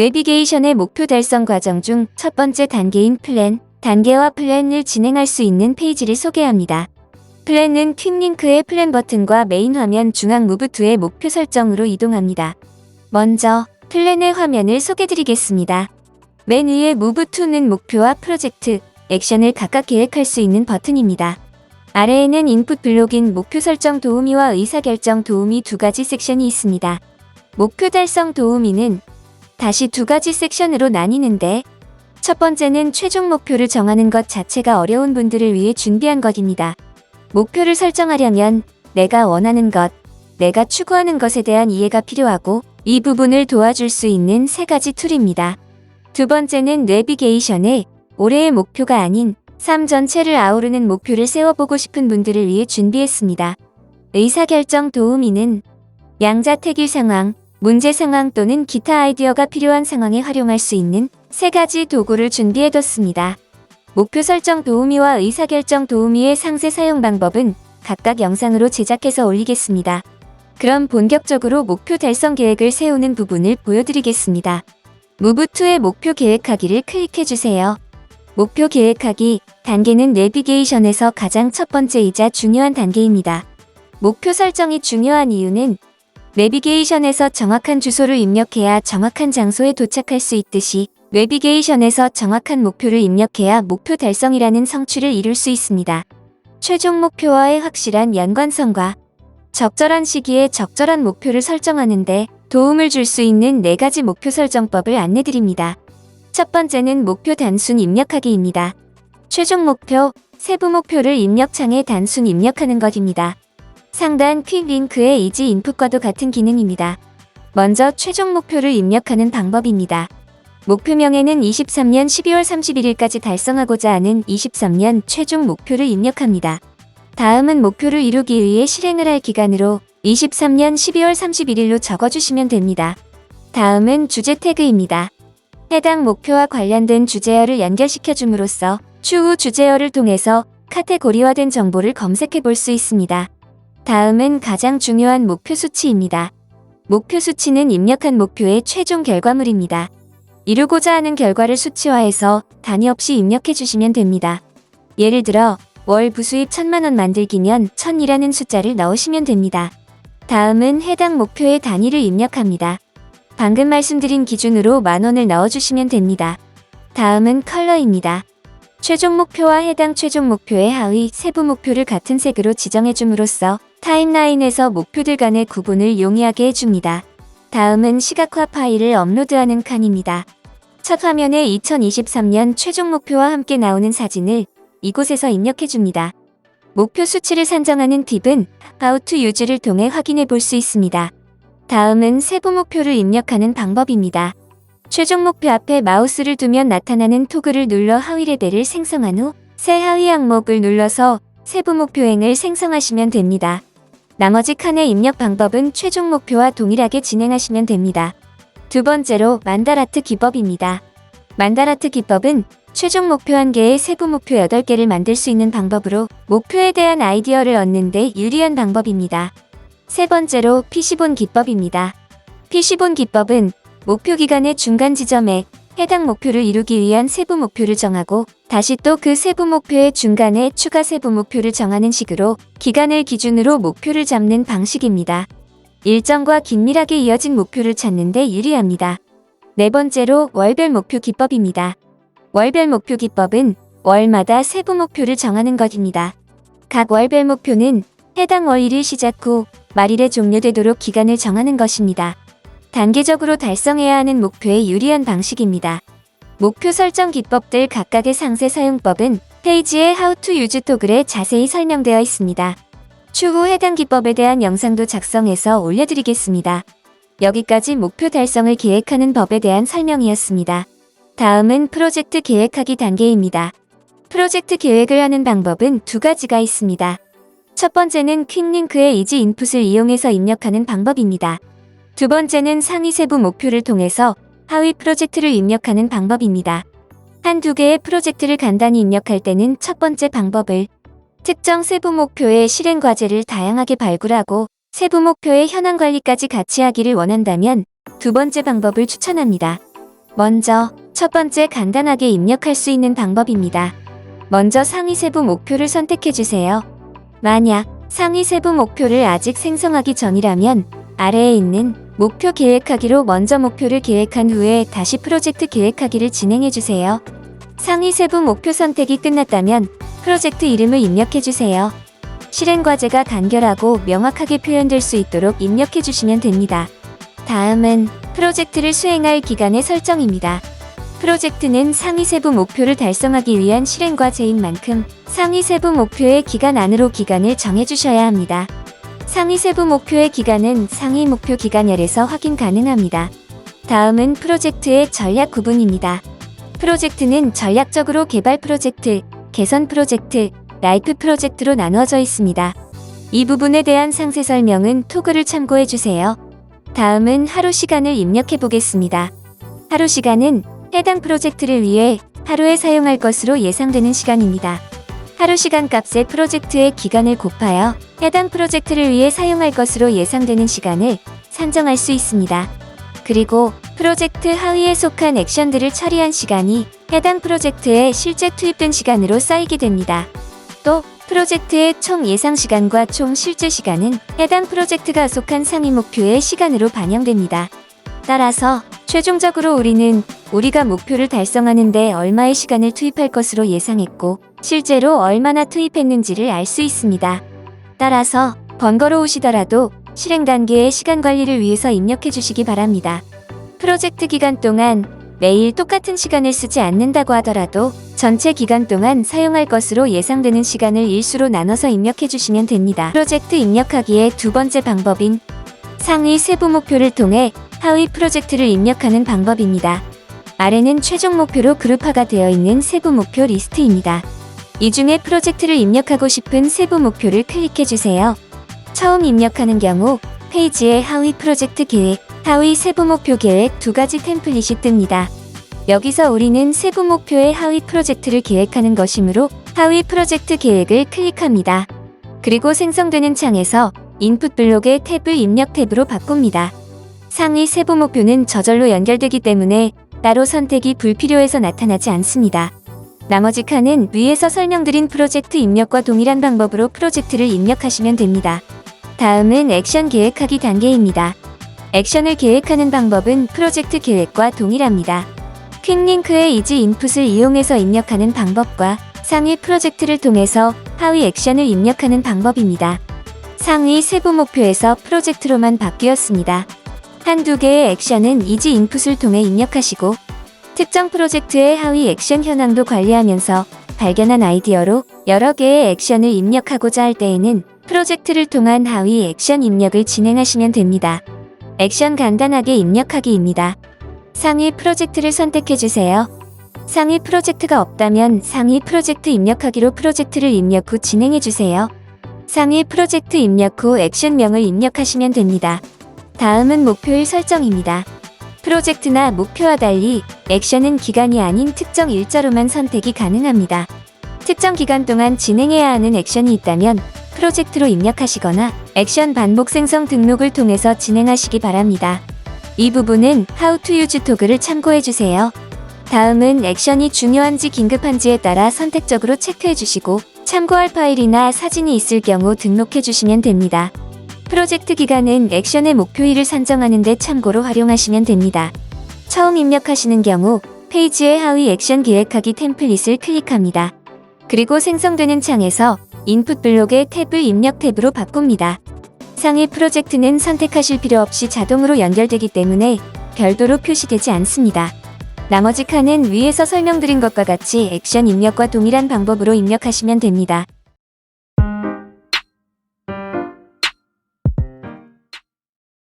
내비게이션의 목표 달성 과정 중 첫 번째 단계인 플랜, 단계와 플랜을 진행할 수 있는 페이지를 소개합니다. 플랜은 퀵링크의 플랜 버튼과 메인 화면 중앙 무브 2의 목표 설정으로 이동합니다. 먼저 플랜의 화면을 소개드리겠습니다. 맨 위에 무브 2는 목표와 프로젝트, 액션을 각각 계획할 수 있는 버튼입니다. 아래에는 인풋 블록인 목표 설정 도우미와 의사결정 도우미 두 가지 섹션이 있습니다. 목표 달성 도우미는 다시 두 가지 섹션으로 나뉘는데 첫 번째는 최종 목표를 정하는 것 자체가 어려운 분들을 위해 준비한 것입니다. 목표를 설정하려면 내가 원하는 것, 내가 추구하는 것에 대한 이해가 필요하고 이 부분을 도와줄 수 있는 세 가지 툴입니다. 두 번째는 내비게이션에 올해의 목표가 아닌 삶 전체를 아우르는 목표를 세워보고 싶은 분들을 위해 준비했습니다. 의사결정 도우미는 양자택일 상황, 문제 상황 또는 기타 아이디어가 필요한 상황에 활용할 수 있는 세 가지 도구를 준비해뒀습니다. 목표 설정 도우미와 의사결정 도우미의 상세 사용 방법은 각각 영상으로 제작해서 올리겠습니다. 그럼 본격적으로 목표 달성 계획을 세우는 부분을 보여드리겠습니다. 무브2의 목표 계획하기를 클릭해주세요. 목표 계획하기 단계는 내비게이션에서 가장 첫 번째이자 중요한 단계입니다. 목표 설정이 중요한 이유는 내비게이션에서 정확한 주소를 입력해야 정확한 장소에 도착할 수 있듯이 내비게이션에서 정확한 목표를 입력해야 목표 달성이라는 성취를 이룰 수 있습니다. 최종 목표와의 확실한 연관성과 적절한 시기에 적절한 목표를 설정하는데 도움을 줄 수 있는 네 가지 목표 설정법을 안내드립니다. 첫 번째는 목표 단순 입력하기입니다. 최종 목표, 세부 목표를 입력창에 단순 입력하는 것입니다. 상단 퀵 링크의 이지 인풋과도 같은 기능입니다. 먼저 최종 목표를 입력하는 방법입니다. 목표명에는 23년 12월 31일까지 달성하고자 하는 23년 최종 목표를 입력합니다. 다음은 목표를 이루기 위해 실행을 할 기간으로 23년 12월 31일로 적어주시면 됩니다. 다음은 주제 태그입니다. 해당 목표와 관련된 주제어를 연결시켜 줌으로써 추후 주제어를 통해서 카테고리화된 정보를 검색해 볼 수 있습니다. 다음은 가장 중요한 목표 수치입니다. 목표 수치는 입력한 목표의 최종 결과물입니다. 이루고자 하는 결과를 수치화해서 단위 없이 입력해 주시면 됩니다. 예를 들어 월 부수입 1000만원 만들기면 1000이라는 숫자를 넣으시면 됩니다. 다음은 해당 목표의 단위를 입력합니다. 방금 말씀드린 기준으로 만원을 넣어주시면 됩니다. 다음은 컬러입니다. 최종 목표와 해당 최종 목표의 하위 세부 목표를 같은 색으로 지정해 줌으로써 타임라인에서 목표들 간의 구분을 용이하게 해줍니다. 다음은 시각화 파일을 업로드하는 칸입니다. 첫 화면에 2023년 최종 목표와 함께 나오는 사진을 이곳에서 입력해줍니다. 목표 수치를 산정하는 팁은 to Use를 통해 확인해 볼 수 있습니다. 다음은 세부 목표를 입력하는 방법입니다. 최종 목표 앞에 마우스를 두면 나타나는 토글을 눌러 하위 레벨을 생성한 후 새 하위 항목을 눌러서 세부 목표행을 생성하시면 됩니다. 나머지 칸의 입력 방법은 최종 목표와 동일하게 진행하시면 됩니다. 두 번째로 만다라트 기법입니다. 만다라트 기법은 최종 목표 1개의 세부 목표 8개를 만들 수 있는 방법으로 목표에 대한 아이디어를 얻는 데 유리한 방법입니다. 세 번째로 PC본 기법입니다. PC본 기법은 목표 기간의 중간 지점에 해당 목표를 이루기 위한 세부 목표를 정하고 다시 또 그 세부 목표의 중간에 추가 세부 목표를 정하는 식으로 기간을 기준으로 목표를 잡는 방식입니다. 일정과 긴밀하게 이어진 목표를 찾는 데 유리합니다. 네 번째로 월별 목표 기법입니다. 월별 목표 기법은 월마다 세부 목표를 정하는 것입니다. 각 월별 목표는 해당 월일이 시작 후 말일에 종료되도록 기간을 정하는 것입니다. 단계적으로 달성해야 하는 목표에 유리한 방식입니다. 목표 설정 기법들 각각의 상세 사용법은 페이지의 How to Use 토글에 자세히 설명되어 있습니다. 추후 해당 기법에 대한 영상도 작성해서 올려드리겠습니다. 여기까지 목표 달성을 계획하는 법에 대한 설명이었습니다. 다음은 프로젝트 계획하기 단계입니다. 프로젝트 계획을 하는 방법은 두 가지가 있습니다. 첫 번째는 퀵링크의 이지 인풋을 이용해서 입력하는 방법입니다. 두 번째는 상위 세부 목표를 통해서 하위 프로젝트를 입력하는 방법입니다. 한 두 개의 프로젝트를 간단히 입력할 때는 첫 번째 방법을 특정 세부 목표의 실행 과제를 다양하게 발굴하고 세부 목표의 현황 관리까지 같이 하기를 원한다면 두 번째 방법을 추천합니다. 먼저 첫 번째 간단하게 입력할 수 있는 방법입니다. 먼저 상위 세부 목표를 선택해 주세요. 만약 상위 세부 목표를 아직 생성하기 전이라면 아래에 있는 목표 계획하기로 먼저 목표를 계획한 후에 다시 프로젝트 계획하기를 진행해 주세요. 상위 세부 목표 선택이 끝났다면 프로젝트 이름을 입력해 주세요. 실행 과제가 간결하고 명확하게 표현될 수 있도록 입력해 주시면 됩니다. 다음은 프로젝트를 수행할 기간의 설정입니다. 프로젝트는 상위 세부 목표를 달성하기 위한 실행 과제인 만큼 상위 세부 목표의 기간 안으로 기간을 정해 주셔야 합니다. 상위 세부 목표의 기간은 상위 목표 기간열에서 확인 가능합니다. 다음은 프로젝트의 전략 구분입니다. 프로젝트는 전략적으로 개발 프로젝트, 개선 프로젝트, 라이프 프로젝트로 나누어져 있습니다. 이 부분에 대한 상세 설명은 토글을 참고해 주세요. 다음은 하루 시간을 입력해 보겠습니다. 하루 시간은 해당 프로젝트를 위해 하루에 사용할 것으로 예상되는 시간입니다. 하루 시간 값에 프로젝트의 기간을 곱하여 해당 프로젝트를 위해 사용할 것으로 예상되는 시간을 산정할 수 있습니다. 그리고 프로젝트 하위에 속한 액션들을 처리한 시간이 해당 프로젝트에 실제 투입된 시간으로 쌓이게 됩니다. 또 프로젝트의 총 예상 시간과 총 실제 시간은 해당 프로젝트가 속한 상위 목표의 시간으로 반영됩니다. 따라서 최종적으로 우리는 우리가 목표를 달성하는데 얼마의 시간을 투입할 것으로 예상했고 실제로 얼마나 투입했는지를 알 수 있습니다. 따라서 번거로우시더라도 실행 단계의 시간 관리를 위해서 입력해 주시기 바랍니다. 프로젝트 기간 동안 매일 똑같은 시간을 쓰지 않는다고 하더라도 전체 기간 동안 사용할 것으로 예상되는 시간을 일수로 나눠서 입력해 주시면 됩니다. 프로젝트 입력하기의 두 번째 방법인 상위 세부 목표를 통해 하위 프로젝트를 입력하는 방법입니다. 아래는 최종 목표로 그룹화가 되어 있는 세부 목표 리스트입니다. 이 중에 프로젝트를 입력하고 싶은 세부 목표를 클릭해 주세요. 처음 입력하는 경우 페이지에 하위 프로젝트 계획, 하위 세부 목표 계획 두 가지 템플릿이 뜹니다. 여기서 우리는 세부 목표의 하위 프로젝트를 계획하는 것이므로 하위 프로젝트 계획을 클릭합니다. 그리고 생성되는 창에서 인풋 블록의 탭을 입력 탭으로 바꿉니다. 상위 세부 목표는 저절로 연결되기 때문에 따로 선택이 불필요해서 나타나지 않습니다. 나머지 칸은 위에서 설명드린 프로젝트 입력과 동일한 방법으로 프로젝트를 입력하시면 됩니다. 다음은 액션 계획하기 단계입니다. 액션을 계획하는 방법은 프로젝트 계획과 동일합니다. 퀵링크의 이지 인풋을 이용해서 입력하는 방법과 상위 프로젝트를 통해서 하위 액션을 입력하는 방법입니다. 상위 세부 목표에서 프로젝트로만 바뀌었습니다. 한두 개의 액션은 이지 인풋을 통해 입력하시고 특정 프로젝트의 하위 액션 현황도 관리하면서 발견한 아이디어로 여러 개의 액션을 입력하고자 할 때에는 프로젝트를 통한 하위 액션 입력을 진행하시면 됩니다. 액션 간단하게 입력하기입니다. 상위 프로젝트를 선택해 주세요. 상위 프로젝트가 없다면 상위 프로젝트 입력하기로 프로젝트를 입력 후 진행해 주세요. 상위 프로젝트 입력 후 액션명을 입력하시면 됩니다. 다음은 목표일 설정입니다. 프로젝트나 목표와 달리 액션은 기간이 아닌 특정 일자로만 선택이 가능합니다. 특정 기간 동안 진행해야 하는 액션이 있다면 프로젝트로 입력하시거나 액션 반복 생성 등록을 통해서 진행하시기 바랍니다. 이 부분은 How to Use 토글을 참고해 주세요. 다음은 액션이 중요한지 긴급한지에 따라 선택적으로 체크해 주시고 참고할 파일이나 사진이 있을 경우 등록해 주시면 됩니다. 프로젝트 기간은 액션의 목표일을 산정하는 데 참고로 활용하시면 됩니다. 처음 입력하시는 경우 페이지의 하위 액션 계획하기 템플릿을 클릭합니다. 그리고 생성되는 창에서 인풋 블록의 탭을 입력 탭으로 바꿉니다. 상위 프로젝트는 선택하실 필요 없이 자동으로 연결되기 때문에 별도로 표시되지 않습니다. 나머지 칸은 위에서 설명드린 것과 같이 액션 입력과 동일한 방법으로 입력하시면 됩니다.